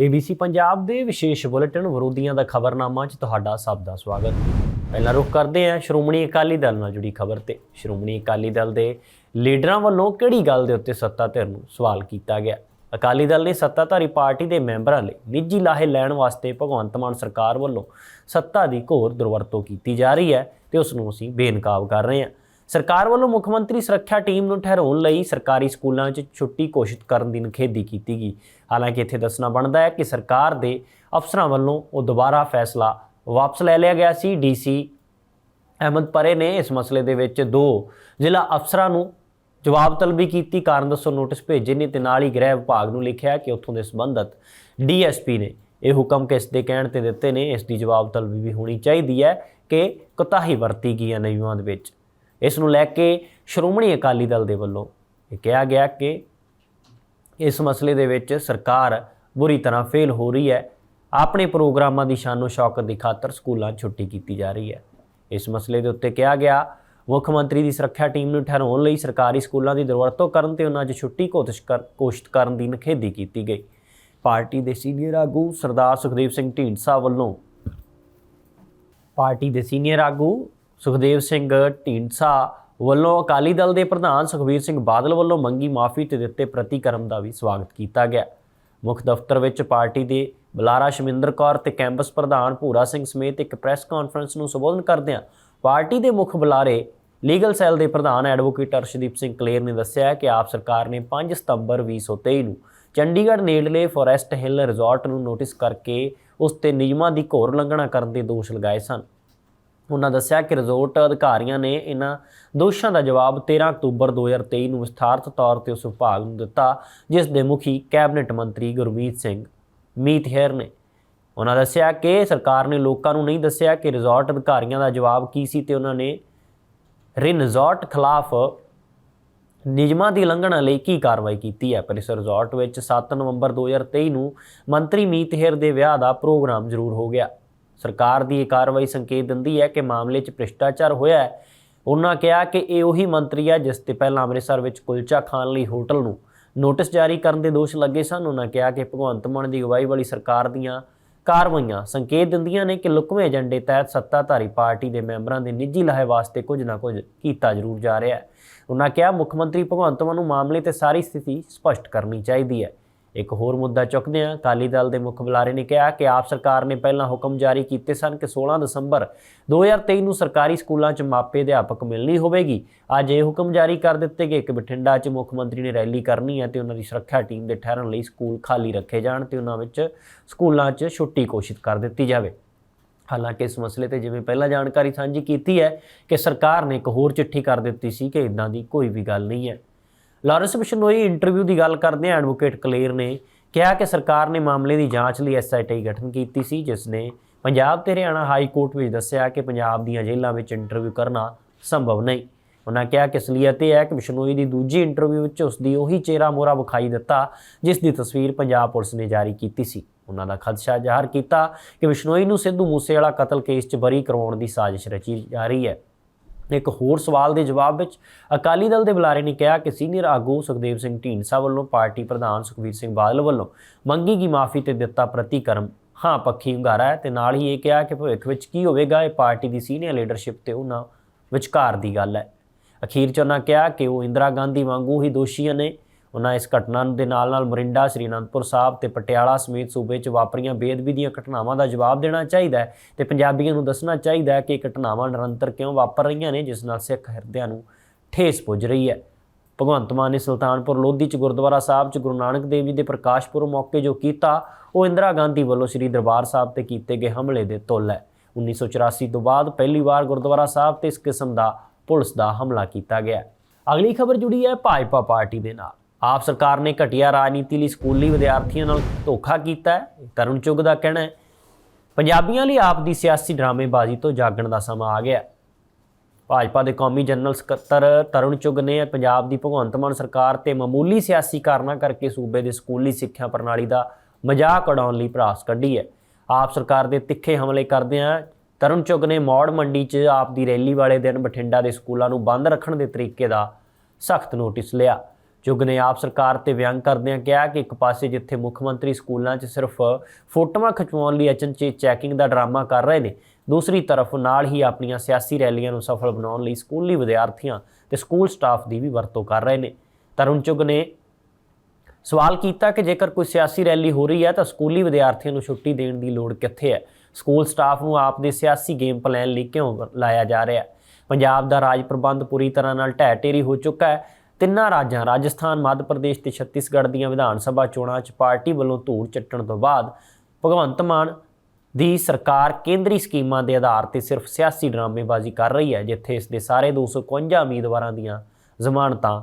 ABC Punjab ਦੇ ਵਿਸ਼ੇਸ਼ bulletin ਵਿਰੋਧੀਆਂ ਦਾ ਖਬਰਨਾਮਾ 'ਚ ਤੁਹਾਡਾ ਸਭ ਦਾ ਸਵਾਗਤ। ਪਹਿਲਾਂ ਰੁਕ ਕਰਦੇ ਹਾਂ ਸ਼੍ਰੋਮਣੀ ਅਕਾਲੀ ਦਲ ਨਾਲ ਜੁੜੀ ਖਬਰ ਤੇ। ਸ਼੍ਰੋਮਣੀ ਅਕਾਲੀ ਦਲ ਦੇ ਲੀਡਰਾਂ ਵੱਲੋਂ ਕਿਹੜੀ ਗੱਲ ਦੇ ਉੱਤੇ ਸੱਤਾ ਧਿਰ ਨੂੰ ਸਵਾਲ ਕੀਤਾ ਗਿਆ? ਅਕਾਲੀ ਦਲ ਨੇ ਸੱਤਾਧਾਰੀ ਪਾਰਟੀ ਦੇ ਮੈਂਬਰਾਂ ਲਈ ਨਿੱਜੀ ਲਾਹੇ ਲੈਣ ਵਾਸਤੇ ਭਗਵੰਤ ਮਾਨ ਸਰਕਾਰ ਵੱਲੋਂ ਸੱਤਾ ਦੀ ਘੋਰ ਦੁਰਵਰਤੋਂ ਕੀਤੀ ਜਾ ਰਹੀ ਹੈ ਤੇ ਉਸ ਨੂੰ ਅਸੀਂ ਬੇਨਕਾਬ ਕਰ ਰਹੇ ਹਾਂ। ਸਰਕਾਰ ਵੱਲੋਂ ਮੁੱਖ ਮੰਤਰੀ ਸੁਰੱਖਿਆ ਟੀਮ ਨੂੰ ਠਹਿਰਾਉਣ ਲਈ ਸਰਕਾਰੀ ਸਕੂਲਾਂ 'ਚ ਛੁੱਟੀ ਘੋਸ਼ਿਤ ਕਰਨ ਦੀ ਨਿਖੇਧੀ ਕੀਤੀ ਗਈ। ਹਾਲਾਂਕਿ ਇੱਥੇ ਦੱਸਣਾ ਬਣਦਾ ਹੈ ਕਿ ਸਰਕਾਰ ਦੇ ਅਫਸਰਾਂ ਵੱਲੋਂ ਉਹ ਦੁਬਾਰਾ ਫੈਸਲਾ ਵਾਪਸ ਲੈ ਲਿਆ ਗਿਆ ਸੀ। ਡੀਸੀ ਅਹਿਮਦ ਪਰੇ ਨੇ ਇਸ ਮਸਲੇ ਦੇ ਵਿੱਚ ਦੋ ਜ਼ਿਲ੍ਹਾ ਅਫਸਰਾਂ ਨੂੰ ਜਵਾਬ ਤਲਬੀ ਕੀਤੀ। ਕਾਰਨ ਦੱਸੋ, ਨੋਟਿਸ ਭੇਜੇ ਨੇ ਤੇ ਨਾਲ ਹੀ ਗ੍ਰਹਿ ਵਿਭਾਗ ਨੂੰ ਲਿਖਿਆ ਕਿ ਉੱਥੋਂ ਦੇ ਸੰਬੰਧਤ ਡੀਐਸਪੀ ਨੇ ਇਹ ਹੁਕਮ ਕਿਸ ਦੇ ਕਹਿਣ ਤੇ ਦਿੱਤੇ ਨੇ, ਇਸ ਦੀ ਜਵਾਬ ਤਲਬੀ ਵੀ ਹੋਣੀ ਚਾਹੀਦੀ ਹੈ ਕਿ ਕੁਤਾਹੀ ਵਰਤੀ ਗਈ ਹੈ ਨਿਯਮਾਂ ਦੇ ਵਿੱਚ। ਇਸ ਨੂੰ ਲੈ ਕੇ ਸ਼੍ਰੋਮਣੀ ਅਕਾਲੀ ਦਲ ਦੇ ਵੱਲੋਂ ਇਹ ਕਿਹਾ ਗਿਆ ਕਿ ਇਸ ਮਸਲੇ ਦੇ ਵਿੱਚ ਸਰਕਾਰ ਬੁਰੀ ਤਰ੍ਹਾਂ ਫੇਲ ਹੋ ਰਹੀ ਹੈ। ਆਪਣੇ ਪ੍ਰੋਗਰਾਮਾਂ ਦੀ ਸ਼ਾਨੋ ਸ਼ੌਕਤ ਦੀ ਖਾਤਰ ਸਕੂਲਾਂ 'ਚ ਛੁੱਟੀ ਕੀਤੀ ਜਾ ਰਹੀ ਹੈ। ਇਸ ਮਸਲੇ ਦੇ ਉੱਤੇ ਕਿਹਾ ਗਿਆ, ਮੁੱਖ ਮੰਤਰੀ ਦੀ ਸੁਰੱਖਿਆ ਟੀਮ ਨੂੰ ਠਹਿਰਾਉਣ ਲਈ ਸਰਕਾਰੀ ਸਕੂਲਾਂ ਦੀ ਦੁਰਵਰਤੋਂ ਕਰਨ ਤੇ ਉਹਨਾਂ 'ਚ ਛੁੱਟੀ ਕੋਸ਼ਿਸ਼ ਕਰ ਕੋਸ਼ਿਸ਼ ਕਰਨ ਦੀ ਨਿਖੇਧੀ ਕੀਤੀ ਗਈ। ਪਾਰਟੀ ਦੇ ਸੀਨੀਅਰ ਆਗੂ ਸਰਦਾਰ ਸੁਖਦੇਵ ਸਿੰਘ ਢੀਂਡਸਾ ਵੱਲੋਂ ਪਾਰਟੀ ਦੇ ਸੀਨੀਅਰ ਆਗੂ ਸੁਖਦੇਵ ਸਿੰਘ ਢੀਂਡਸਾ ਵੱਲੋਂ ਅਕਾਲੀ ਦਲ ਦੇ ਪ੍ਰਧਾਨ ਸੁਖਬੀਰ ਸਿੰਘ ਬਾਦਲ ਵੱਲੋਂ ਮੰਗੀ ਮਾਫੀ ਤੇ ਦਿੱਤੇ ਪ੍ਰਤੀਕਰਮ ਦਾ ਵੀ ਸਵਾਗਤ ਕੀਤਾ ਗਿਆ। ਮੁੱਖ ਦਫ਼ਤਰ ਵਿੱਚ ਪਾਰਟੀ ਦੇ ਬੁਲਾਰਾ ਸ਼ਮਿੰਦਰ ਕੌਰ ਤੇ ਕੈਂਪਸ ਪ੍ਰਧਾਨ ਭੂਰਾ ਸਿੰਘ ਸਮੇਤ ਇੱਕ ਪ੍ਰੈਸ ਕਾਨਫਰੰਸ ਨੂੰ ਸੰਬੋਧਨ ਕਰਦਿਆਂ ਪਾਰਟੀ ਦੇ ਮੁੱਖ ਬੁਲਾਰੇ ਲੀਗਲ ਸੈੱਲ ਦੇ ਪ੍ਰਧਾਨ ਐਡਵੋਕੇਟ ਅਰਸ਼ਦੀਪ ਸਿੰਘ ਕਲੇਰ ਨੇ ਦੱਸਿਆ ਕਿ ਆਪ ਸਰਕਾਰ ਨੇ 5 ਸਤੰਬਰ 2023 ਨੂੰ ਚੰਡੀਗੜ੍ਹ ਨੇੜਲੇ ਫੋਰੈਸਟ ਹਿੱਲ ਰਿਜ਼ੋਰਟ ਨੂੰ ਨੋਟਿਸ ਕਰਕੇ ਉਸ ਤੇ ਨਿਯਮਾਂ ਦੀ ਘੋਰ ਉਲੰਘਣਾ ਕਰਨ ਦੇ ਦੋਸ਼ ਲਗਾਏ ਸਨ। ਉਹਨਾਂ ਦੱਸਿਆ ਕਿ ਰਿਜ਼ੋਰਟ ਅਧਿਕਾਰੀਆਂ ਨੇ ਇਹਨਾਂ ਦੋਸ਼ਾਂ ਦਾ ਜਵਾਬ 13 ਅਕਤੂਬਰ 2023 ਨੂੰ ਵਿਸਥਾਰਤ ਤੌਰ ਤੇ ਉਸ ਵਿਭਾਗ ਨੂੰ ਦਿੱਤਾ, ਜਿਸ ਦੇ ਮੁਖੀ ਕੈਬਨਿਟ ਮੰਤਰੀ ਗੁਰਮੀਤ ਸਿੰਘ ਮੀਤਹਿਰ ਨੇ। ਉਹਨਾਂ ਦੱਸਿਆ ਕਿ ਸਰਕਾਰ ਨੇ ਲੋਕਾਂ ਨੂੰ ਨਹੀਂ ਦੱਸਿਆ ਕਿ ਰਿਜ਼ੋਰਟ ਅਧਿਕਾਰੀਆਂ ਦਾ ਜਵਾਬ ਕੀ ਸੀ ਤੇ ਉਹਨਾਂ ਨੇ ਰਿਨ ਰਿਜ਼ੋਰਟ ਖਿਲਾਫ ਨਿਯਮਾਂ ਦੀ ਉਲੰਘਣਾ ਲਈ ਕੀ ਕਾਰਵਾਈ ਕੀਤੀ ਹੈ? ਪਰ ਇਸ ਰਿਜ਼ੋਰਟ ਵਿੱਚ 7 ਨਵੰਬਰ 2023 ਨੂੰ ਮੰਤਰੀ ਮੀਤਹਿਰ ਦੇ ਵਿਆਹ ਦਾ ਪ੍ਰੋਗਰਾਮ ਜ਼ਰੂਰ ਹੋ ਗਿਆ। ਸਰਕਾਰ ਦੀ ਇਹ ਕਾਰਵਾਈ ਸੰਕੇਤ ਦਿੰਦੀ ਹੈ ਕਿ ਮਾਮਲੇ 'ਚ ਭ੍ਰਿਸ਼ਟਾਚਾਰ ਹੋਇਆ ਹੈ। ਉਹਨਾਂ ਕਿਹਾ ਕਿ ਇਹ ਉਹੀ ਮੰਤਰੀ ਹੈ ਜਿਸ ਤੇ ਪਹਿਲਾਂ ਅੰਮ੍ਰਿਤਸਰ ਵਿੱਚ ਕੁਲਚਾ ਖਾਣ ਲਈ ਹੋਟਲ ਨੂੰ ਨੋਟਿਸ ਜਾਰੀ ਕਰਨ ਦੇ ਦੋਸ਼ ਲੱਗੇ ਸਨ। ਉਹਨਾਂ ਕਿਹਾ ਕਿ ਭਗਵੰਤ ਮਾਨ ਦੀ ਅਗਵਾਈ ਵਾਲੀ ਸਰਕਾਰ ਦੀਆਂ ਕਾਰਵਾਈਆਂ ਸੰਕੇਤ ਦਿੰਦੀਆਂ ਨੇ ਕਿ ਲੁਕਵੇਂ ਏਜੰਡੇ ਤਹਿਤ ਸੱਤਾਧਾਰੀ ਪਾਰਟੀ ਦੇ ਮੈਂਬਰਾਂ ਦੇ ਨਿੱਜੀ ਲਾਹੇ ਵਾਸਤੇ ਕੁਝ ਨਾ ਕੁਝ ਕੀਤਾ ਜ਼ਰੂਰ ਜਾ ਰਿਹਾ ਹੈ। ਉਹਨਾਂ ਕਿਹਾ ਮੁੱਖ ਮੰਤਰੀ ਭਗਵੰਤ ਮਾਨ ਨੂੰ ਮਾਮਲੇ ਤੇ ਸਾਰੀ ਸਥਿਤੀ ਸਪਸ਼ਟ ਕਰਨੀ ਚਾਹੀਦੀ ਹੈ। ਇੱਕ ਹੋਰ ਮੁੱਦਾ ਚੁੱਕਦੇ ਹਾਂ। ਅਕਾਲੀ ਦਲ ਦੇ ਮੁੱਖ ਬੁਲਾਰੇ ਨੇ ਕਿਹਾ ਕਿ ਆਪ ਸਰਕਾਰ ਨੇ ਪਹਿਲਾਂ ਹੁਕਮ ਜਾਰੀ ਕੀਤੇ ਸਨ ਕਿ 16 ਦਸੰਬਰ 2023 ਨੂੰ ਸਰਕਾਰੀ ਸਕੂਲਾਂ 'ਚ ਮਾਪੇ ਅਧਿਆਪਕ ਮਿਲਣੀ ਹੋਵੇਗੀ। ਅੱਜ ਇਹ ਹੁਕਮ ਜਾਰੀ ਕਰ ਦਿੱਤੇ ਗਏ ਕਿ ਬਠਿੰਡਾ 'ਚ ਮੁੱਖ ਮੰਤਰੀ ਨੇ ਰੈਲੀ ਕਰਨੀ ਹੈ ਤੇ ਉਹਨਾਂ ਦੀ ਸੁਰੱਖਿਆ ਟੀਮ ਦੇ ਠਹਿਰਨ ਲਈ ਸਕੂਲ ਖਾਲੀ ਰੱਖੇ ਜਾਣ ਤੇ ਉਹਨਾਂ ਵਿੱਚ ਸਕੂਲਾਂ 'ਚ ਛੁੱਟੀ ਘੋਸ਼ਿਤ ਕਰ ਦਿੱਤੀ ਜਾਵੇ। ਹਾਲਾਂਕਿ ਇਸ ਮਸਲੇ ਤੇ ਜਿਵੇਂ ਪਹਿਲਾਂ ਜਾਣਕਾਰੀ ਸਾਂਝੀ ਕੀਤੀ ਹੈ ਕਿ ਸਰਕਾਰ ਨੇ ਇੱਕ ਹੋਰ ਚਿੱਠੀ ਕਰ ਦਿੱਤੀ ਸੀ ਕਿ ਇਦਾਂ ਦੀ ਕੋਈ ਵੀ ਗੱਲ ਨਹੀਂ ਹੈ। ਲਾਰੈਂਸ ਬਿਸ਼ਨੋਈ ਇੰਟਰਵਿਊ ਦੀ ਗੱਲ ਕਰਦੇ ਐਡਵੋਕੇਟ ਕਲੇਰ ਨੇ ਕਿਹਾ ਕਿ ਸਰਕਾਰ ਨੇ ਮਾਮਲੇ ਦੀ ਜਾਂਚ ਲਈ ਐਸਆਈਟੀ ਗਠਨ ਕੀਤੀ ਸੀ, ਜਿਸ ਨੇ ਪੰਜਾਬ ਤੇ ਹਰਿਆਣਾ ਹਾਈ ਕੋਰਟ ਵਿੱਚ ਦੱਸਿਆ ਕਿ ਪੰਜਾਬ ਦੀਆਂ ਜੇਲ੍ਹਾਂ ਵਿੱਚ ਇੰਟਰਵਿਊ ਕਰਨਾ ਸੰਭਵ ਨਹੀਂ। ਉਹਨਾਂ ਕਿਹਾ ਕਿ ਅਸਲੀਅਤ ਇਹ ਹੈ ਕਿ ਬਿਸ਼ਨੋਈ ਦੀ ਦੂਜੀ ਇੰਟਰਵਿਊ ਵਿੱਚ ਉਸ ਦੀ ਉਹੀ ਚਿਹਰਾ ਮੋਹਰਾ ਵਿਖਾਈ ਦਿੱਤਾ, ਜਿਸ ਦੀ ਤਸਵੀਰ ਪੰਜਾਬ ਪੁਲਿਸ ਨੇ ਜਾਰੀ ਕੀਤੀ ਸੀ। ਉਹਨਾਂ ਦਾ ਖਦਸ਼ਾ ਜ਼ਾਹਰ ਕੀਤਾ ਕਿ ਬਿਸ਼ਨੋਈ ਨੂੰ ਸਿੱਧੂ ਮੂਸੇਵਾਲਾ ਕਤਲ ਕੇਸ 'ਚ ਬਰੀ ਕਰਵਾਉਣ ਦੀ ਸਾਜ਼ਿਸ਼ ਰਚੀ ਜਾ ਰਹੀ ਹੈ। ਇੱਕ ਹੋਰ ਸਵਾਲ ਦੇ ਜਵਾਬ ਵਿੱਚ ਅਕਾਲੀ ਦਲ ਦੇ ਬੁਲਾਰੇ ਨੇ ਕਿਹਾ ਕਿ ਸੀਨੀਅਰ ਆਗੂ ਸੁਖਦੇਵ ਸਿੰਘ ਢੀਂਡਸਾ ਵੱਲੋਂ ਪਾਰਟੀ ਪ੍ਰਧਾਨ ਸੁਖਬੀਰ ਸਿੰਘ ਬਾਦਲ ਵੱਲੋਂ ਮੰਗੀ ਗਈ ਮਾਫੀ ਤੇ ਦਿੱਤਾ ਪ੍ਰਤੀਕਰਮ। ਹਾਂ, ਪੱਖੀ ਹੁੰਗਾਰਾ ਹੈ ਤੇ ਨਾਲ ਹੀ ਇਹ ਕਿਹਾ ਕਿ ਭਵਿੱਖ ਵਿੱਚ ਕੀ ਹੋਵੇਗਾ, ਇਹ ਪਾਰਟੀ ਦੀ ਸੀਨੀਅਰ ਲੀਡਰਸ਼ਿਪ ਤੇ ਉਹਨਾਂ ਵਿਚਕਾਰ ਦੀ ਗੱਲ ਹੈ। ਅਖੀਰ 'ਚ ਉਹਨਾਂ ਕਿਹਾ ਕਿ ਉਹ ਇੰਦਰਾ ਗਾਂਧੀ ਵਾਂਗੂ ਹੀ ਦੋਸ਼ੀਆਂ ਨੇ ਉਹਨਾਂ ਇਸ ਘਟਨਾ ਦੇ ਨਾਲ-ਨਾਲ ਮਰਿੰਡਾ ਸ੍ਰੀ ਅਨੰਦਪੁਰ ਸਾਹਿਬ ਤੇ ਪਟਿਆਲਾ ਸਮੇਤ ਸੂਬੇ 'ਚ ਵਾਪਰੀਆਂ ਬੇਅਦਬੀ ਦੀਆਂ ਘਟਨਾਵਾਂ ਦਾ ਜਵਾਬ ਦੇਣਾ ਚਾਹੀਦਾ ਹੈ ਤੇ ਪੰਜਾਬੀਆਂ ਨੂੰ ਦੱਸਣਾ ਚਾਹੀਦਾ ਹੈ ਕਿ ਇਹ ਘਟਨਾਵਾਂ ਨਿਰੰਤਰ ਕਿਉਂ ਵਾਪਰ ਰਹੀਆਂ ਨੇ, ਜਿਸ ਨਾਲ ਸਿੱਖ ਹਿਰਦਿਆਂ ਨੂੰ ਠੇਸ ਪੁੱਜ ਰਹੀ ਹੈ। ਭਗਵੰਤ ਮਾਨ ਨੇ ਸੁਲਤਾਨਪੁਰ ਲੋਧੀ 'ਚ ਗੁਰਦੁਆਰਾ ਸਾਹਿਬ 'ਚ ਗੁਰੂ ਨਾਨਕ ਦੇਵ ਜੀ ਦੇ ਪ੍ਰਕਾਸ਼ ਪੁਰਬ ਮੌਕੇ ਜੋ ਕੀਤਾ, ਉਹ ਇੰਦਰਾ ਗਾਂਧੀ ਵੱਲੋਂ ਸ੍ਰੀ ਦਰਬਾਰ ਸਾਹਿਬ ਤੇ ਕੀਤੇ ਗਏ ਹਮਲੇ ਦੇ ਤੁਲ ਹੈ। 1984 ਤੋਂ ਬਾਅਦ ਪਹਿਲੀ ਵਾਰ ਗੁਰਦੁਆਰਾ ਸਾਹਿਬ ਤੇ ਇਸ ਕਿਸਮ ਦਾ ਪੁਲਿਸ ਦਾ ਹਮਲਾ ਕੀਤਾ ਗਿਆ ਅਗਲੀ ਖਬਰ ਜੁੜੀ ਹੈ ਭਾਜਪਾ ਪਾਰਟੀ ਦੇ ਨਾਲ। ਆਪ ਸਰਕਾਰ ਨੇ ਘਟੀਆ ਰਾਜਨੀਤੀ ਲਈ ਸਕੂਲੀ ਵਿਦਿਆਰਥੀਆਂ ਨਾਲ ਧੋਖਾ ਕੀਤਾ ਹੈ। ਤਰੁਣ ਚੁੱਗ ਦਾ ਕਹਿਣਾ ਹੈ, ਪੰਜਾਬੀਆਂ ਲਈ ਆਪ ਦੀ ਸਿਆਸੀ ਡਰਾਮੇਬਾਜ਼ੀ ਤੋਂ ਜਾਗਣ ਦਾ ਸਮਾਂ ਆ ਗਿਆ ਭਾਜਪਾ ਦੇ ਕੌਮੀ ਜਨਰਲ ਸਕੱਤਰ ਤਰੁਣ ਚੁੱਗ ਨੇ ਪੰਜਾਬ ਦੀ ਭਗਵੰਤ ਮਾਨ ਸਰਕਾਰ ਤੇ ਮਾਮੂਲੀ ਸਿਆਸੀ ਕਾਰਨਾਂ ਕਰਕੇ ਸੂਬੇ ਦੇ ਸਕੂਲੀ ਸਿੱਖਿਆ ਪ੍ਰਣਾਲੀ ਦਾ ਮਜ਼ਾਕ ਉਡਾਉਣ ਲਈ ਪ੍ਰਾਸ ਕੱਢੀ ਹੈ। ਆਪ ਸਰਕਾਰ ਦੇ ਤਿੱਖੇ ਹਮਲੇ ਕਰਦਿਆਂ ਤਰੁਣ ਚੁੱਗ ਨੇ ਮੌੜ ਮੰਡੀ 'ਚ ਆਪ ਦੀ ਰੈਲੀ ਵਾਲੇ ਦਿਨ ਬਠਿੰਡਾ ਦੇ ਸਕੂਲਾਂ ਨੂੰ ਬੰਦ ਰੱਖਣ ਦੇ ਤਰੀਕੇ ਦਾ ਸਖਤ ਨੋਟਿਸ ਲਿਆ। ਚੁੱਗ ਨੇ ਆਪ ਸਰਕਾਰ ਤੇ ਵਿਅੰਗ ਕਰਦਿਆਂ ਕਿਹਾ ਕਿ ਇੱਕ ਪਾਸੇ ਜਿੱਥੇ ਮੁੱਖ ਮੰਤਰੀ ਸਕੂਲਾਂ 'ਚ ਸਿਰਫ ਫੋਟੋਆਂ ਖਿਚਵਾਉਣ ਲਈ ਅਚਨਚੇਤ ਚੈਕਿੰਗ ਦਾ ਡਰਾਮਾ ਕਰ ਰਹੇ ਨੇ, ਦੂਸਰੀ ਤਰਫ ਨਾਲ ਹੀ ਆਪਣੀਆਂ ਸਿਆਸੀ ਰੈਲੀਆਂ ਨੂੰ ਸਫਲ ਬਣਾਉਣ ਲਈ ਸਕੂਲੀ ਵਿਦਿਆਰਥੀਆਂ ਤੇ ਸਕੂਲ ਸਟਾਫ ਦੀ ਵੀ ਵਰਤੋਂ ਕਰ ਰਹੇ ਨੇ। ਤਰੁਣ ਚੁੱਗ ਨੇ ਸਵਾਲ ਕੀਤਾ ਕਿ ਜੇਕਰ ਕੋਈ ਸਿਆਸੀ ਰੈਲੀ ਹੋ ਰਹੀ ਹੈ ਤਾਂ ਸਕੂਲੀ ਵਿਦਿਆਰਥੀਆਂ ਨੂੰ ਛੁੱਟੀ ਦੇਣ ਦੀ ਲੋੜ ਕਿੱਥੇ ਹੈ? ਸਕੂਲ ਸਟਾਫ ਨੂੰ ਆਪ ਦੇ ਸਿਆਸੀ ਗੇਮ ਪਲਾਨ ਲਈ ਕਿਉਂ ਲਾਇਆ ਜਾ ਰਿਹਾ ਹੈ? ਪੰਜਾਬ ਦਾ ਰਾਜ ਪ੍ਰਬੰਧ ਪੂਰੀ ਤਰ੍ਹਾਂ ਨਾਲ ਢਹਿ ਢੇਰੀ ਹੋ ਚੁੱਕਾ ਹੈ। ਤਿੰਨਾਂ ਰਾਜਾਂ, ਰਾਜਸਥਾਨ, ਮੱਧ ਪ੍ਰਦੇਸ਼ ਤੇ ਛੱਤੀਸਗੜ੍ਹ ਦੀਆਂ ਵਿਧਾਨ ਸਭਾ ਚੋਣਾਂ 'ਚ ਪਾਰਟੀ ਵੱਲੋਂ ਧੂੜ ਚੱਟਣ ਤੋਂ ਬਾਅਦ ਭਗਵੰਤ ਮਾਨ ਦੀ ਸਰਕਾਰ ਕੇਂਦਰੀ ਸਕੀਮਾਂ ਦੇ ਆਧਾਰ ਤੇ ਸਿਰਫ ਸਿਆਸੀ ਡਰਾਮੇਬਾਜ਼ੀ ਕਰ ਰਹੀ ਹੈ, ਜਿੱਥੇ ਇਸ ਦੇ ਸਾਰੇ 251 ਉਮੀਦਵਾਰਾਂ ਦੀਆਂ ਜ਼ਮਾਨਤਾਂ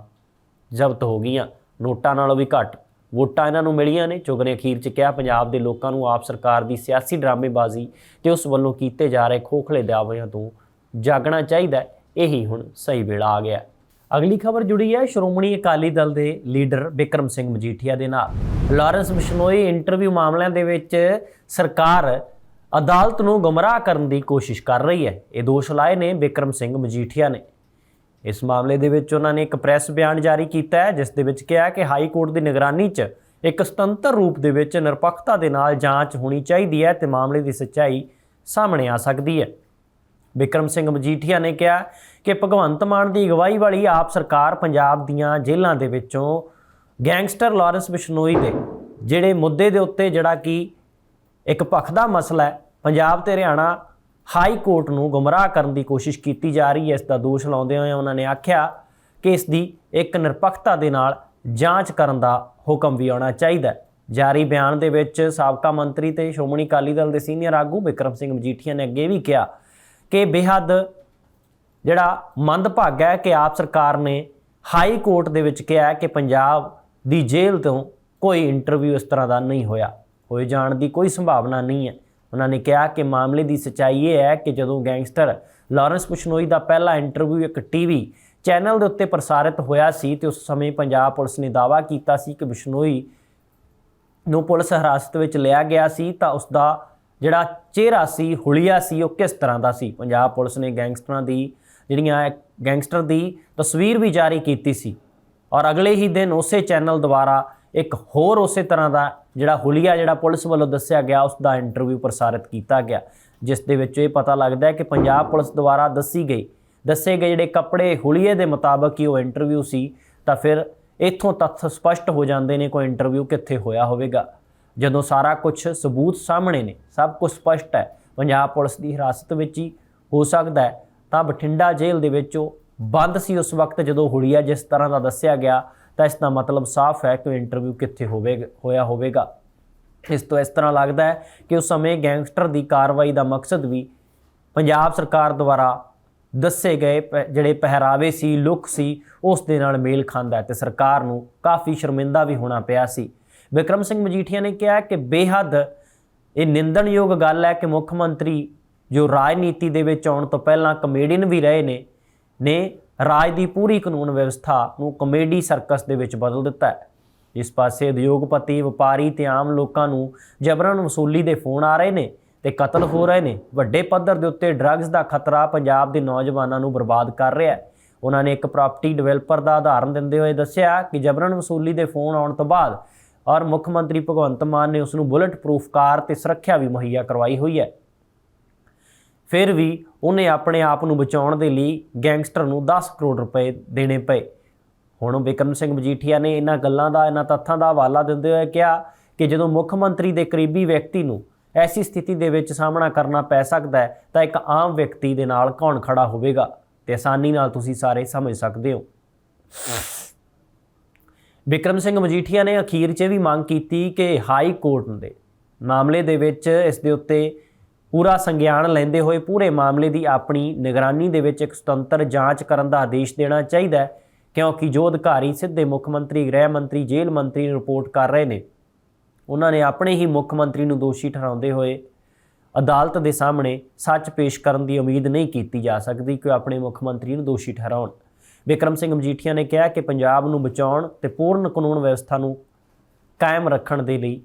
ਜ਼ਬਤ ਹੋ ਗਈਆਂ। ਨੋਟਾਂ ਨਾਲੋਂ ਵੀ ਘੱਟ ਵੋਟਾਂ ਇਹਨਾਂ ਨੂੰ ਮਿਲੀਆਂ ਨੇ। ਚੁਗ ਨੇ ਅਖੀਰ 'ਚ ਕਿਹਾ, ਪੰਜਾਬ ਦੇ ਲੋਕਾਂ ਨੂੰ ਆਪ ਸਰਕਾਰ ਦੀ ਸਿਆਸੀ ਡਰਾਮੇਬਾਜ਼ੀ ਤੇ ਉਸ ਵੱਲੋਂ ਕੀਤੇ ਜਾ ਰਹੇ ਖੋਖਲੇ ਦਾਅਵਿਆਂ ਤੋਂ ਜਾਗਣਾ ਚਾਹੀਦਾ ਇਹੀ ਹੁਣ ਸਹੀ ਵੇਲਾ ਆ ਗਿਆ। ਅਗਲੀ ਖਬਰ ਜੁੜੀ ਹੈ ਸ਼੍ਰੋਮਣੀ ਅਕਾਲੀ ਦਲ ਦੇ ਲੀਡਰ ਬਿਕਰਮ ਸਿੰਘ ਮਜੀਠੀਆ ਦੇ ਨਾਲ। ਲਾਰੈਂਸ ਬਿਸ਼ਨੋਈ ਇੰਟਰਵਿਊ ਮਾਮਲਿਆਂ ਦੇ ਵਿੱਚ ਸਰਕਾਰ ਅਦਾਲਤ ਨੂੰ ਗੁੰਮਰਾਹ ਕਰਨ ਦੀ ਕੋਸ਼ਿਸ਼ ਕਰ ਰਹੀ ਹੈ। ਇਹ ਦੋਸ਼ ਲਾਏ ਨੇ ਬਿਕਰਮ ਸਿੰਘ ਮਜੀਠੀਆ ਨੇ। ਇਸ ਮਾਮਲੇ ਦੇ ਵਿੱਚ ਉਹਨਾਂ ਨੇ ਇੱਕ ਪ੍ਰੈਸ ਬਿਆਨ ਜਾਰੀ ਕੀਤਾ ਹੈ, ਜਿਸ ਦੇ ਵਿੱਚ ਕਿਹਾ ਕਿ ਹਾਈ ਕੋਰਟ ਦੀ ਨਿਗਰਾਨੀ 'ਚ ਇੱਕ ਸੁਤੰਤਰ ਰੂਪ ਦੇ ਵਿੱਚ ਨਿਰਪੱਖਤਾ ਦੇ ਨਾਲ ਜਾਂਚ ਹੋਣੀ ਚਾਹੀਦੀ ਹੈ ਤੇ ਮਾਮਲੇ ਦੀ ਸੱਚਾਈ ਸਾਹਮਣੇ ਆ ਸਕਦੀ ਹੈ। ਬਿਕਰਮ ਸਿੰਘ ਮਜੀਠੀਆ ਨੇ ਕਿਹਾ ਕਿ ਭਗਵੰਤ ਮਾਨ ਦੀ ਅਗਵਾਈ ਵਾਲੀ ਆਪ ਸਰਕਾਰ ਪੰਜਾਬ ਦੀਆਂ ਜੇਲ੍ਹਾਂ ਦੇ ਵਿੱਚੋਂ ਗੈਂਗਸਟਰ ਲਾਰੈਂਸ ਬਿਸ਼ਨੋਈ ਦੇ, ਜਿਹੜੇ ਮੁੱਦੇ ਦੇ ਉੱਤੇ ਜਿਹੜਾ ਕਿ ਇੱਕ ਪੱਖ ਦਾ ਮਸਲਾ ਹੈ, ਪੰਜਾਬ ਤੇ ਹਰਿਆਣਾ ਹਾਈ ਕੋਰਟ ਨੂੰ ਗੁੰਮਰਾਹ ਕਰਨ ਦੀ ਕੋਸ਼ਿਸ਼ ਕੀਤੀ ਜਾ ਰਹੀ ਹੈ, ਇਸ ਦਾ ਦੋਸ਼ ਲਾਉਂਦੇ ਹੋਏ ਉਹਨਾਂ ਨੇ ਆਖਿਆ ਕਿ ਇਸ ਦੀ ਇੱਕ ਨਿਰਪੱਖਤਾ ਦੇ ਨਾਲ ਜਾਂਚ ਕਰਨ ਦਾ ਹੁਕਮ ਵੀ ਆਉਣਾ ਚਾਹੀਦਾ ਹੈ। ਜਾਰੀ ਬਿਆਨ ਦੇ ਵਿੱਚ ਸਾਬਕਾ ਮੰਤਰੀ ਤੇ ਸ਼੍ਰੋਮਣੀ ਅਕਾਲੀ ਦਲ ਦੇ ਸੀਨੀਅਰ ਆਗੂ ਬਿਕਰਮ ਸਿੰਘ ਮਜੀਠੀਆ ਨੇ ਅੱਗੇ ਵੀ ਕਿਹਾ ਕਿ ਬੇਹੱਦ ਜਿਹੜਾ ਮੰਦਭਾਗਾ ਹੈ ਕਿ ਆਪ ਸਰਕਾਰ ਨੇ ਹਾਈ ਕੋਰਟ ਦੇ ਵਿੱਚ ਕਿਹਾ ਕਿ ਪੰਜਾਬ ਦੀ ਜੇਲ੍ਹ ਤੋਂ ਕੋਈ ਇੰਟਰਵਿਊ ਇਸ ਤਰ੍ਹਾਂ ਦਾ ਨਹੀਂ ਹੋਇਆ। ਹੋਏ ਜਾਣ ਦੀ ਕੋਈ ਸੰਭਾਵਨਾ ਨਹੀਂ ਹੈ। ਉਹਨਾਂ ਨੇ ਕਿਹਾ ਕਿ ਮਾਮਲੇ ਦੀ ਸਚਾਈ ਇਹ ਹੈ ਕਿ ਜਦੋਂ ਗੈਂਗਸਟਰ ਲਾਰੈਂਸ ਬਿਸ਼ਨੋਈ ਦਾ ਪਹਿਲਾ ਇੰਟਰਵਿਊ ਇੱਕ ਟੀਵੀ ਚੈਨਲ ਦੇ ਉੱਤੇ ਪ੍ਰਸਾਰਿਤ ਹੋਇਆ ਸੀ ਤੇ ਉਸ ਸਮੇਂ ਪੰਜਾਬ ਪੁਲਿਸ ਨੇ ਦਾਅਵਾ ਕੀਤਾ ਸੀ ਕਿ ਬਿਸ਼ਨੋਈ ਨੂੰ ਪੁਲਿਸ ਹਿਰਾਸਤ ਵਿੱਚ ਲਿਆ ਗਿਆ ਸੀ ਤਾਂ ਉਸ ਦਾ ਜਿਹੜਾ ਚਿਹਰਾ ਸੀ, ਹੁਲੀਆ ਸੀ, ਉਹ ਕਿਸ ਤਰ੍ਹਾਂ ਦਾ ਸੀ? ਪੰਜਾਬ ਪੁਲਿਸ ਨੇ ਗੈਂਗਸਟਰਾਂ ਦੀ, ਜਿਹੜੀਆਂ ਗੈਂਗਸਟਰ ਦੀ ਤਸਵੀਰ ਵੀ ਜਾਰੀ ਕੀਤੀ ਸੀ। ਔਰ ਅਗਲੇ ਹੀ ਦਿਨ ਉਸੇ ਚੈਨਲ ਦੁਆਰਾ ਇੱਕ ਹੋਰ ਉਸੇ ਤਰ੍ਹਾਂ ਦਾ ਜਿਹੜਾ ਹੁਲੀਆ, ਜਿਹੜਾ ਪੁਲਿਸ ਵੱਲੋਂ ਦੱਸਿਆ ਗਿਆ, ਉਸ ਦਾ ਇੰਟਰਵਿਊ ਪ੍ਰਸਾਰਿਤ ਕੀਤਾ ਗਿਆ, ਜਿਸ ਦੇ ਵਿੱਚ ਇਹ ਪਤਾ ਲੱਗਦਾ ਹੈ ਕਿ ਪੰਜਾਬ ਪੁਲਿਸ ਦੁਆਰਾ ਦੱਸੀ ਗਈ, ਦੱਸੇ ਗਏ ਜਿਹੜੇ ਕੱਪੜੇ ਹੁਲੀਏ ਦੇ ਮੁਤਾਬਕ ਹੀ ਉਹ ਇੰਟਰਵਿਊ ਸੀ, ਤਾਂ ਫਿਰ ਇੱਥੋਂ ਤੱਥ ਸਪਸ਼ਟ ਹੋ ਜਾਂਦੇ ਨੇ ਕੋਈ ਇੰਟਰਵਿਊ ਕਿੱਥੇ ਹੋਇਆ ਹੋਵੇਗਾ। ਜਦੋਂ ਸਾਰਾ ਕੁਝ ਸਬੂਤ ਸਾਹਮਣੇ ਨੇ, ਸਭ ਕੁਝ ਸਪਸ਼ਟ ਹੈ, ਪੰਜਾਬ ਪੁਲਿਸ ਦੀ ਹਿਰਾਸਤ ਵਿੱਚ ਹੀ ਹੋ ਸਕਦਾ ਹੈ, ਤਾਂ ਬਠਿੰਡਾ ਜੇਲ੍ਹ ਦੇ ਵਿੱਚ ਉਹ ਬੰਦ ਸੀ ਉਸ ਵਕਤ ਜਦੋਂ ਹੁਲੀਆ ਜਿਸ ਤਰ੍ਹਾਂ ਦਾ ਦੱਸਿਆ ਗਿਆ, ਤਾਂ ਇਸ ਦਾ ਮਤਲਬ ਸਾਫ਼ ਹੈ ਕਿ ਇੰਟਰਵਿਊ ਕਿੱਥੇ ਹੋਵੇਗਾ ਹੋਇਆ ਹੋਵੇਗਾ। ਇਸ ਤੋਂ ਇਸ ਤਰ੍ਹਾਂ ਲੱਗਦਾ ਹੈ ਕਿ ਉਸ ਸਮੇਂ ਗੈਂਗਸਟਰ ਦੀ ਕਾਰਵਾਈ ਦਾ ਮਕਸਦ ਵੀ ਪੰਜਾਬ ਸਰਕਾਰ ਦੁਆਰਾ ਦੱਸੇ ਗਏ ਪ- ਜਿਹੜੇ ਪਹਿਰਾਵੇ ਸੀ, ਲੁੱਕ ਸੀ, ਉਸ ਦੇ ਨਾਲ ਮੇਲ ਖਾਂਦਾ ਹੈ ਤੇ ਸਰਕਾਰ ਨੂੰ ਕਾਫੀ ਸ਼ਰਮਿੰਦਾ ਵੀ ਹੋਣਾ ਪਿਆ ਸੀ। ਵਿਕਰਮ ਸਿੰਘ ਮਜੀਠੀਆ ਨੇ ਕਿਹਾ ਕਿ ਬੇਹੱਦ ਇਹ ਨਿੰਦਣਯੋਗ ਗੱਲ ਹੈ ਕਿ ਮੁੱਖ ਮੰਤਰੀ ਜੋ ਰਾਜਨੀਤੀ ਦੇ ਵਿੱਚ ਆਉਣ ਤੋਂ ਪਹਿਲਾਂ ਕਮੇਡੀਅਨ ਵੀ ਰਹੇ ਨੇ ਨੇ ਰਾਜ ਦੀ ਪੂਰੀ ਕਾਨੂੰਨ ਵਿਵਸਥਾ ਨੂੰ ਕਮੇਡੀ ਸਰਕਸ ਦੇ ਵਿੱਚ ਬਦਲ ਦਿੱਤਾ ਹੈ। ਇਸ ਪਾਸੇ ਉਦਯੋਗਪਤੀ, ਵਪਾਰੀ ਤੇ ਆਮ ਲੋਕਾਂ ਨੂੰ ਜਬਰਨ ਵਸੂਲੀ ਦੇ ਫੋਨ ਆ ਰਹੇ ਨੇ ਤੇ ਕਤਲ ਹੋ ਰਹੇ ਨੇ। ਵੱਡੇ ਪੱਧਰ ਦੇ ਉੱਤੇ ਡਰੱਗਸ ਦਾ ਖਤਰਾ ਪੰਜਾਬ ਦੇ ਨੌਜਵਾਨਾਂ ਨੂੰ ਬਰਬਾਦ ਕਰ ਰਿਹਾ ਹੈ। ਉਹਨਾਂ ਨੇ ਇੱਕ ਪ੍ਰਾਪਰਟੀ ਡਿਵੈਲਪਰ ਦਾ ਉਦਾਹਰਨ ਦਿੰਦੇ ਹੋਏ ਦੱਸਿਆ ਕਿ ਜਬਰਨ ਵਸੂਲੀ ਦੇ ਫੋਨ ਆਉਣ ਤੋਂ ਬਾਅਦ ਔਰ ਮੁੱਖ ਮੰਤਰੀ ਭਗਵੰਤ ਮਾਨ ਨੇ ਉਸ ਨੂੰ ਬੁਲਟ ਪ੍ਰੂਫ ਕਾਰ ਤੇ ਸੁਰੱਖਿਆ ਵੀ ਮੁਹੱਈਆ ਕਰਵਾਈ ਹੋਈ ਹੈ। ਫਿਰ ਵੀ ਉਹਨੇ ਆਪਣੇ ਆਪ ਨੂੰ ਬਚਾਉਣ ਦੇ ਲਈ ਗੈਂਗਸਟਰ ਨੂੰ 10 ਕਰੋੜ ਰੁਪਏ ਦੇਣੇ ਪਏ। ਹੁਣ ਬਿਕਰਮ ਸਿੰਘ ਮਜੀਠੀਆ ਨੇ ਇਹਨਾਂ ਗੱਲਾਂ ਦਾ, ਇਹਨਾਂ ਤੱਥਾਂ ਦਾ ਹਵਾਲਾ ਦਿੰਦੇ ਹੋਏ ਕਿਹਾ ਕਿ ਜਦੋਂ ਮੁੱਖ ਮੰਤਰੀ ਦੇ ਕਰੀਬੀ ਵਿਅਕਤੀ ਨੂੰ ਐਸੀ ਸਥਿਤੀ ਦੇ ਵਿੱਚ ਸਾਹਮਣਾ ਕਰਨਾ ਪੈ ਸਕਦਾ ਹੈ, ਤਾਂ ਇੱਕ ਆਮ ਵਿਅਕਤੀ ਦੇ ਨਾਲ ਕੌਣ ਖੜਾ ਹੋਵੇਗਾ? ਤੇ ਆਸਾਨੀ ਨਾਲ ਤੁਸੀਂ ਸਾਰੇ ਸਮਝ ਸਕਦੇ ਹੋ। ਬਿਕਰਮ ਸਿੰਘ ਮਜੀਠੀਆ ਨੇ ਅਖੀਰ 'ਚ ਇਹ ਵੀ ਮੰਗ ਕੀਤੀ ਕਿ ਹਾਈ ਕੋਰਟ ਦੇ ਮਾਮਲੇ ਦੇ ਵਿੱਚ ਇਸ ਦੇ ਉੱਤੇ ਪੂਰਾ ਸੰਗਿਆਨ ਲੈਂਦੇ ਹੋਏ ਪੂਰੇ ਮਾਮਲੇ ਦੀ ਆਪਣੀ ਨਿਗਰਾਨੀ ਦੇ ਵਿੱਚ ਇੱਕ ਸੁਤੰਤਰ ਜਾਂਚ ਕਰਨ ਦਾ ਆਦੇਸ਼ ਦੇਣਾ ਚਾਹੀਦਾ ਹੈ, ਕਿਉਂਕਿ ਜੋ ਅਧਿਕਾਰੀ ਸਿੱਧੇ ਮੁੱਖ ਮੰਤਰੀ, ਗ੍ਰਹਿ ਮੰਤਰੀ, ਜੇਲ੍ਹ ਮੰਤਰੀ ਨੂੰ ਰਿਪੋਰਟ ਕਰ ਰਹੇ ਨੇ, ਉਹਨਾਂ ਨੇ ਆਪਣੇ ਹੀ ਮੁੱਖ ਮੰਤਰੀ ਨੂੰ ਦੋਸ਼ੀ ਠਹਿਰਾਉਂਦੇ ਹੋਏ ਅਦਾਲਤ ਦੇ ਸਾਹਮਣੇ ਸੱਚ ਪੇਸ਼ ਕਰਨ ਦੀ ਉਮੀਦ ਨਹੀਂ ਕੀਤੀ ਜਾ ਸਕਦੀ ਕਿ ਆਪਣੇ ਮੁੱਖ ਮੰਤਰੀ ਨੂੰ ਦੋਸ਼ੀ ਠਹਿਰਾਉਣ। ਵਿਕਰਮ ਸਿੰਘ ਮਜੀਠੀਆ ਨੇ ਕਿਹਾ ਕਿ ਪੰਜਾਬ ਨੂੰ ਬਚਾਉਣ ਤੇ ਪੂਰਨ ਕਾਨੂੰਨ ਵਿਵਸਥਾ ਨੂੰ ਕਾਇਮ ਰੱਖਣ ਦੇ ਲਈ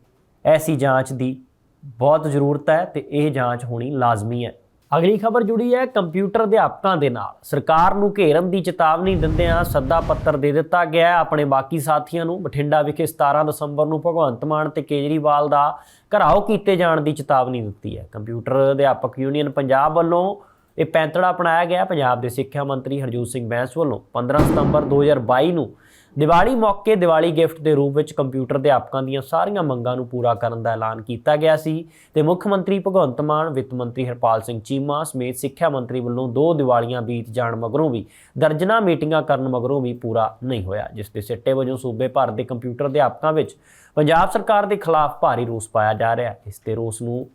ਐਸੀ ਜਾਂਚ ਦੀ ਬਹੁਤ ਜ਼ਰੂਰਤ ਹੈ ਤੇ ਇਹ ਜਾਂਚ ਹੋਣੀ ਲਾਜ਼ਮੀ ਹੈ। ਅਗਲੀ ਖਬਰ ਜੁੜੀ ਹੈ ਕੰਪਿਊਟਰ ਅਧਿਆਪਕਾਂ ਦੇ ਨਾਲ। ਸਰਕਾਰ ਨੂੰ ਘੇਰਨ ਦੀ ਚੇਤਾਵਨੀ ਦਿੰਦਿਆਂ ਸੱਦਾ ਪੱਤਰ ਦੇ ਦਿੱਤਾ ਗਿਆ ਹੈ। ਆਪਣੇ ਬਾਕੀ ਸਾਥੀਆਂ ਨੂੰ ਬਠਿੰਡਾ ਵਿਖੇ 17 ਦਸੰਬਰ ਨੂੰ ਭਗਵੰਤ ਮਾਨ ਤੇ ਕੇਜਰੀਵਾਲ ਦਾ ਘਰਾਓ ਕੀਤੇ ਜਾਣ ਦੀ ਚੇਤਾਵਨੀ ਦਿੱਤੀ ਹੈ। ਕੰਪਿਊਟਰ ਅਧਿਆਪਕ ਯੂਨੀਅਨ ਪੰਜਾਬ ਵੱਲੋਂ ਇਹ ਪੈਂਤੜਾ ਅਪਣਾਇਆ ਗਿਆ। ਪੰਜਾਬ ਦੇ ਸਿੱਖਿਆ ਮੰਤਰੀ ਹਰਜੋਤ ਸਿੰਘ ਬੈਂਸ ਵੱਲੋਂ 15 ਸਤੰਬਰ 2022 ਨੂੰ ਦੀਵਾਲੀ ਮੌਕੇ ਦੀਵਾਲੀ ਗਿਫਟ ਦੇ ਰੂਪ ਵਿੱਚ ਕੰਪਿਊਟਰ ਅਧਿਆਪਕਾਂ ਦੀਆਂ ਸਾਰੀਆਂ ਮੰਗਾਂ ਨੂੰ ਪੂਰਾ ਕਰਨ ਦਾ ਐਲਾਨ ਕੀਤਾ ਗਿਆ ਸੀ ਤੇ ਮੁੱਖ ਮੰਤਰੀ ਭਗਵੰਤ ਮਾਨ, ਵਿੱਤ ਮੰਤਰੀ ਹਰਪਾਲ ਸਿੰਘ ਚੀਮਾ ਸਮੇਤ ਸਿੱਖਿਆ ਮੰਤਰੀ ਵੱਲੋਂ ਦੋ ਦੀਵਾਲੀਆਂ ਬੀਤ ਜਾਣ ਮਗਰੋਂ ਵੀ ਦਰਜਨਾ ਮੀਟਿੰਗਾਂ ਕਰਨ ਮਗਰੋਂ ਵੀ ਪੂਰਾ ਨਹੀਂ ਹੋਇਆ, ਜਿਸ ਦੇ ਸਿੱਟੇ ਵਜੋਂ ਸੂਬੇ ਭਰ ਦੇ ਕੰਪਿਊਟਰ ਅਧਿਆਪਕਾਂ ਵਿੱਚ ਪੰਜਾਬ ਸਰਕਾਰ ਦੇ ਖਿਲਾਫ ਭਾਰੀ ਰੋਸ ਪਾਇਆ ਜਾ ਰਿਹਾ। ਹੈ ਇਸ ਤੇ ਰੋਸ ਨੂੰ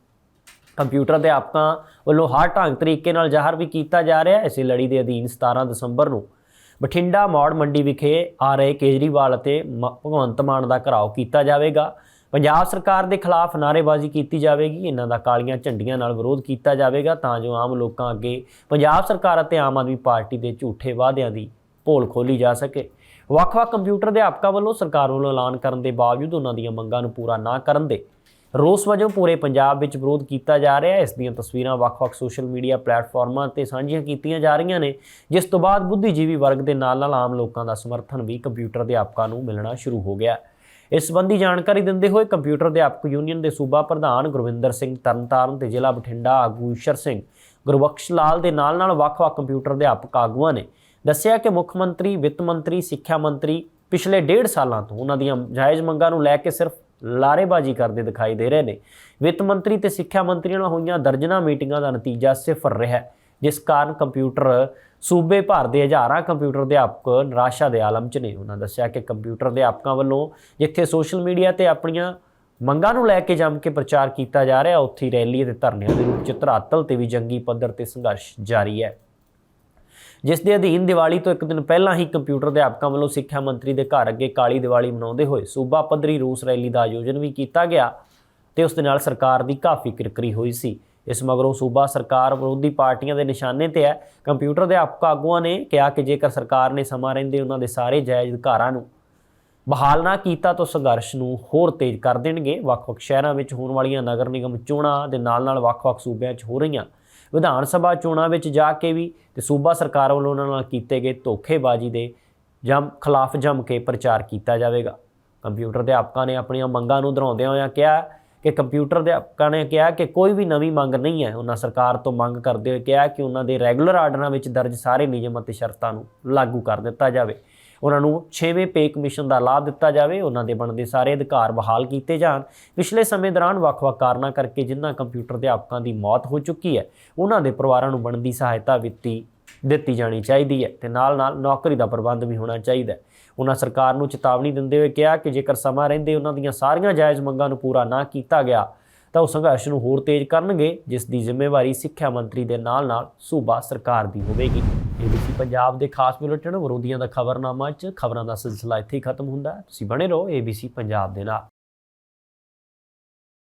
ਕੰਪਿਊਟਰ ਅਧਿਆਪਕਾਂ ਵੱਲੋਂ ਹਰ ਢੰਗ ਤਰੀਕੇ ਨਾਲ ਜ਼ਾਹਰ ਵੀ ਕੀਤਾ ਜਾ ਰਿਹਾ ਹੈ। ਇਸੇ ਲੜੀ ਦੇ ਅਧੀਨ 17 ਦਸੰਬਰ ਨੂੰ ਬਠਿੰਡਾ ਮੌੜ ਮੰਡੀ ਵਿਖੇ ਆ ਰਹੇ ਕੇਜਰੀਵਾਲ ਅਤੇ ਮ- ਭਗਵੰਤ ਮਾਨ ਦਾ ਘਰਾਓ ਕੀਤਾ ਜਾਵੇਗਾ। ਪੰਜਾਬ ਸਰਕਾਰ ਦੇ ਖਿਲਾਫ ਨਾਅਰੇਬਾਜ਼ੀ ਕੀਤੀ ਜਾਵੇਗੀ। ਇਹਨਾਂ ਦਾ ਕਾਲੀਆਂ ਝੰਡੀਆਂ ਨਾਲ ਵਿਰੋਧ ਕੀਤਾ ਜਾਵੇਗਾ। ਤਾਂ ਜੋ ਆਮ ਲੋਕਾਂ ਅੱਗੇ ਪੰਜਾਬ ਸਰਕਾਰ ਅਤੇ ਆਮ ਆਦਮੀ ਪਾਰਟੀ ਦੇ ਝੂਠੇ ਵਾਅਦਿਆਂ ਦੀ ਪੋਲ ਖੋਲੀ ਜਾ ਸਕੇ। ਵੱਖ-ਵੱਖ ਕੰਪਿਊਟਰ ਅਧਿਆਪਕਾਂ ਵੱਲੋਂ ਸਰਕਾਰ ਵੱਲੋਂ ਐਲਾਨ ਕਰਨ ਦੇ ਬਾਵਜੂਦ ਉਹਨਾਂ ਦੀਆਂ ਮੰਗਾਂ ਨੂੰ ਪੂਰਾ ਨਾ ਕਰਨ ਦੇ ਰੋਸ ਵਜੋਂ ਪੂਰੇ ਪੰਜਾਬ ਵਿੱਚ ਵਿਰੋਧ ਕੀਤਾ ਜਾ ਰਿਹਾ ਹੈ। ਇਸ ਦੀਆਂ ਤਸਵੀਰਾਂ ਵੱਖ-ਵੱਖ ਸੋਸ਼ਲ ਮੀਡੀਆ ਪਲੇਟਫਾਰਮਾਂ ਤੇ ਸਾਂਝੀਆਂ ਕੀਤੀਆਂ ਜਾ ਰਹੀਆਂ ਨੇ, ਜਿਸ ਤੋਂ ਬਾਅਦ ਬੁੱਧੀਜੀਵੀ ਵਰਗ ਦੇ ਨਾਲ-ਨਾਲ ਆਮ ਲੋਕਾਂ ਦਾ ਸਮਰਥਨ ਵੀ ਕੰਪਿਊਟਰ ਅਧਿਆਪਕਾਂ ਨੂੰ ਮਿਲਣਾ ਸ਼ੁਰੂ ਹੋ ਗਿਆ। ਇਸ ਸੰਬੰਧੀ ਜਾਣਕਾਰੀ ਦਿੰਦੇ ਹੋਏ ਕੰਪਿਊਟਰ ਅਧਿਆਪਕ ਯੂਨੀਅਨ ਦੇ ਸੂਬਾ ਪ੍ਰਧਾਨ ਗੁਰਵਿੰਦਰ ਸਿੰਘ ਤਰਨਤਾਰਨ ਤੇ ਜ਼ਿਲ੍ਹਾ ਬਠਿੰਡਾ ਆਗੂ ਈਸ਼ਰ ਸਿੰਘ ਗੁਰਬਖਸ਼ ਲਾਲ ਦੇ ਨਾਲ-ਨਾਲ ਵੱਖ-ਵੱਖ ਕੰਪਿਊਟਰ ਅਧਿਆਪਕ ਆਗੂਆਂ ਨੇ ਦੱਸਿਆ ਕਿ ਮੁੱਖ ਮੰਤਰੀ, ਵਿੱਤ ਮੰਤਰੀ, ਸਿੱਖਿਆ ਮੰਤਰੀ ਪਿਛਲੇ ਡੇਢ ਸਾਲਾਂ ਤੋਂ ਉਹਨਾਂ ਦੀਆਂ ਜਾਇਜ਼ ਮੰਗਾਂ ਨੂੰ ਲੈ ਕੇ ਸਿਰਫ ਲਾਰੇਬਾਜ਼ੀ ਕਰਦੇ ਦਿਖਾਈ ਦੇ ਰਹੇ ਨੇ। ਵਿੱਤ ਮੰਤਰੀ ਤੇ ਸਿੱਖਿਆ ਮੰਤਰੀ ਨਾਲ ਹੋਈਆਂ ਦਰਜਨਾਂ ਮੀਟਿੰਗਾਂ ਦਾ ਨਤੀਜਾ ਸਿਫਰ ਰਿਹਾ ਹੈ, ਜਿਸ ਕਾਰਨ ਕੰਪਿਊਟਰ ਸੂਬੇ ਭਰ ਦੇ ਹਜ਼ਾਰਾਂ ਕੰਪਿਊਟਰ ਅਧਿਆਪਕ ਨਿਰਾਸ਼ਾ ਦੇ ਆਲਮ 'ਚ ਨੇ। ਉਹਨਾਂ ਦੱਸਿਆ ਕਿ ਕੰਪਿਊਟਰ ਅਧਿਆਪਕਾਂ ਵੱਲੋਂ ਜਿੱਥੇ ਸੋਸ਼ਲ ਮੀਡੀਆ ਤੇ ਆਪਣੀਆਂ ਮੰਗਾਂ ਨੂੰ ਲੈ ਕੇ ਜੰਮ ਕੇ ਪ੍ਰਚਾਰ ਕੀਤਾ ਜਾ ਰਿਹਾ ਉੱਥੇ ਹੀ ਰੈਲੀ ਅਤੇ ਧਰਨਿਆਂ ਦੇ ਰੂਪ 'ਚ ਧਰਾਤਲ ਤੇ ਵੀ ਜੰਗੀ ਪੱਧਰ ਤੇ ਸੰਘਰਸ਼ ਜਾਰੀ ਹੈ। ਜਿਸ ਦੇ ਅਧੀਨ ਦੀਵਾਲੀ ਤੋਂ ਇੱਕ ਦਿਨ ਪਹਿਲਾਂ ਹੀ ਕੰਪਿਊਟਰ ਅਧਿਆਪਕਾਂ ਵੱਲੋਂ ਸਿੱਖਿਆ ਮੰਤਰੀ ਦੇ ਘਰ ਅੱਗੇ ਕਾਲੀ ਦੀਵਾਲੀ ਮਨਾਉਂਦੇ ਹੋਏ ਸੂਬਾ ਪੱਧਰੀ ਰੂਸ ਰੈਲੀ ਦਾ ਆਯੋਜਨ ਵੀ ਕੀਤਾ ਗਿਆ ਤੇ ਉਸ ਦੇ ਨਾਲ ਸਰਕਾਰ ਦੀ ਕਾਫੀ ਕਿਰਕਰੀ ਹੋਈ ਸੀ। ਇਸ ਮਗਰੋਂ ਸੂਬਾ ਸਰਕਾਰ ਵਿਰੋਧੀ ਪਾਰਟੀਆਂ ਦੇ ਨਿਸ਼ਾਨੇ ਤੇ ਹੈ। ਕੰਪਿਊਟਰ ਅਧਿਆਪਕ ਆਗੂਆਂ ਨੇ ਕਿਹਾ ਕਿ ਜੇਕਰ ਸਰਕਾਰ ਨੇ ਸਮਾਂ ਰਹਿੰਦੇ ਉਹਨਾਂ ਦੇ ਸਾਰੇ ਜਾਇਜ਼ ਅਧਿਕਾਰਾਂ ਨੂੰ ਬਹਾਲ ਨਾ ਕੀਤਾ ਤਾਂ ਸੰਘਰਸ਼ ਨੂੰ ਹੋਰ ਤੇਜ਼ ਕਰ ਦੇਣਗੇ। ਵੱਖ-ਵੱਖ ਸ਼ਹਿਰਾਂ ਵਿੱਚ ਹੋਣ ਵਾਲੀਆਂ ਨਗਰ ਨਿਗਮ ਚੋਣਾਂ ਦੇ ਨਾਲ-ਨਾਲ ਵੱਖ-ਵੱਖ ਸੂਬਿਆਂ 'ਚ ਹੋ ਰਹੀਆਂ ਵਿਧਾਨ ਸਭਾ ਚੋਣਾਂ ਵਿੱਚ ਜਾ ਕੇ ਵੀ ਤੇ ਸੂਬਾ ਸਰਕਾਰ ਵੱਲੋਂ ਉਹਨਾਂ ਨਾਲ ਕੀਤੇ ਗਏ ਧੋਖੇਬਾਜ਼ੀ ਦੇ ਜਮ, ਖਿਲਾਫ ਜੰਮ ਕੇ ਪ੍ਰਚਾਰ ਕੀਤਾ ਜਾਵੇਗਾ। ਕੰਪਿਊਟਰ ਅਧਿਆਪਕਾਂ ਨੇ ਆਪਣੀਆਂ ਮੰਗਾਂ ਨੂੰ ਦੁਹਰਾਉਂਦਿਆਂ ਹੋਇਆਂ ਕਿਹਾ ਕਿ ਕੰਪਿਊਟਰ ਅਧਿਆਪਕਾਂ ਨੇ ਕਿਹਾ ਕਿ ਕੋਈ ਵੀ ਨਵੀਂ ਮੰਗ ਨਹੀਂ ਹੈ। ਉਹਨਾਂ ਸਰਕਾਰ ਤੋਂ ਮੰਗ ਕਰਦੇ ਹੋਏ ਕਿਹਾ ਕਿ ਉਹਨਾਂ ਦੇ ਰੈਗੂਲਰ ਆਰਡਰਾਂ ਵਿੱਚ ਦਰਜ ਸਾਰੇ ਨਿਯਮ ਅਤੇ ਸ਼ਰਤਾਂ ਨੂੰ ਲਾਗੂ ਕਰ ਦਿੱਤਾ ਜਾਵੇ। ਉਹਨਾਂ ਨੂੰ 6ਵੇਂ ਪੇ ਕਮਿਸ਼ਨ ਦਾ ਲਾਭ ਦਿੱਤਾ ਜਾਵੇ, ਉਹਨਾਂ ਦੇ ਬਣਦੇ ਸਾਰੇ ਅਧਿਕਾਰ ਬਹਾਲ ਕੀਤੇ ਜਾਣ। ਪਿਛਲੇ ਸਮੇਂ ਦੌਰਾਨ ਵੱਖ-ਵੱਖ ਕਾਰਨਾਂ ਕਰਕੇ ਜਿਨ੍ਹਾਂ ਕੰਪਿਊਟਰ ਅਧਿਆਪਕਾਂ ਦੀ ਮੌਤ ਹੋ ਚੁੱਕੀ ਹੈ, ਉਹਨਾਂ ਦੇ ਪਰਿਵਾਰਾਂ ਨੂੰ ਬਣਦੀ ਸਹਾਇਤਾ ਵਿੱਤੀ ਦਿੱਤੀ ਜਾਣੀ ਚਾਹੀਦੀ ਹੈ ਤੇ ਨਾਲ-ਨਾਲ ਨੌਕਰੀ ਦਾ ਪ੍ਰਬੰਧ ਵੀ ਹੋਣਾ ਚਾਹੀਦਾ ਹੈ। ਉਹਨਾਂ ਸਰਕਾਰ ਨੂੰ ਚੇਤਾਵਨੀ ਦਿੰਦੇ ਹੋਏ ਕਿਹਾ ਕਿ ਜੇਕਰ ਸਮਾਂ ਰਹਿੰਦੇ ਉਹਨਾਂ ਦੀਆਂ ਸਾਰੀਆਂ ਜਾਇਜ਼ ਮੰਗਾਂ ਨੂੰ ਪੂਰਾ ਨਾ ਕੀਤਾ ਗਿਆ, ਤਾਂ ਉਹ ਸੰਘਰਸ਼ ਨੂੰ ਹੋਰ ਤੇਜ਼ ਕਰਨਗੇ, ਜਿਸ ਦੀ ਜ਼ਿੰਮੇਵਾਰੀ ਸਿੱਖਿਆ ਮੰਤਰੀ ਦੇ ਨਾਲ-ਨਾਲ ਸੂਬਾ ਸਰਕਾਰ ਦੀ ਹੋਵੇਗੀ। ਪੰਜਾਬ ਦੇ ਖਾਸ ਬੁਲੇਟਿਨ, ਵਿਰੋਧੀਆਂ ਦਾ ਖਬਰਨਾਮਾ 'ਚ ਖਬਰਾਂ ਦਾ ਸਿਲਸਿਲਾ ਇੱਥੇ ਹੀ ਖਤਮ ਹੁੰਦਾ ਤੁਸੀਂ ਬਣੇ ਰਹੋ ਏਬੀਸੀ ਪੰਜਾਬ ਦੇ ਨਾਲ।